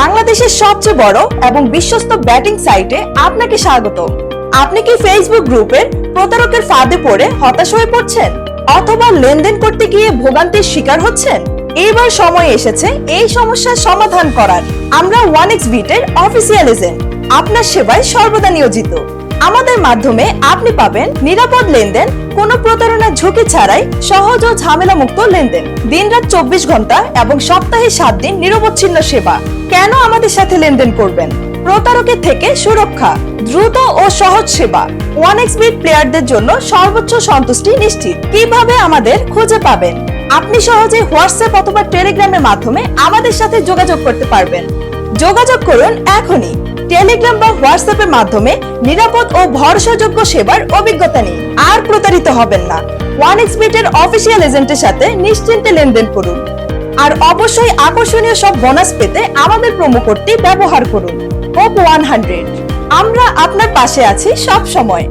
বাংলাদেশের সবচেয়ে বড় এবং বিশ্বস্ত ব্যাটিং সাইটে আপনাকে স্বাগত। আপনি কি ফেসবুক গ্রুপের প্রতারকের ফাঁদে পড়ে হতাশ হয়ে পড়ছেন? অথবা লেনদেন করতে গিয়ে ভোগান্তির শিকার হচ্ছেন? এবার সময় এসেছে এই সমস্যার সমাধান করার। আমরা ওয়ান এক্স বিটের অফিসিয়াল এজেন্ট আপনার সেবায় সর্বদা নিয়োজিত। আমাদের মাধ্যমে আপনি পাবেন নিরাপদ লেনদেন, কোনো প্রতারণার ঝুঁকি ছাড়াই সহজ ও ঝামেলা মুক্ত লেনদেন। দিনরাত চব্বিশ ঘণ্টা এবং সপ্তাহে সাত দিন নিরবচ্ছিন্ন সেবা। কেন আমাদের সাথে লেনদেন করবেন? প্রতারকের থেকে সুরক্ষা, দ্রুত ও সহজ সেবা ওয়ান এক্স বিট প্লেয়ারদের জন্য সর্বোচ্চ সন্তুষ্টি নিশ্চিত। কীভাবে আমাদের খুঁজে পাবেন? আপনি সহজে হোয়াটসঅ্যাপ অথবা টেলিগ্রামের মাধ্যমে আমাদের সাথে যোগাযোগ করতে পারবেন। যোগাযোগ করুন এখনই। টেলিগ্রাম বা হোয়াটসঅ্যাপের মাধ্যমে নিরাপদ ও ভরসাযোগ্য সেবার অভিজ্ঞতা নিন। আর প্রতারিত হবেন না। ওয়ান এক্সবিটের অফিসিয়াল এজেন্টের সাথে নিশ্চিন্তে লেনদেন করুন। আর অবশ্যই আকর্ষণীয় সব বোনাস পেতে আমাদের প্রোমো কোডটি ব্যবহার করুন। হোপ ওয়ান হান্ড্রেড আমরা আপনার পাশে আছি সব সময়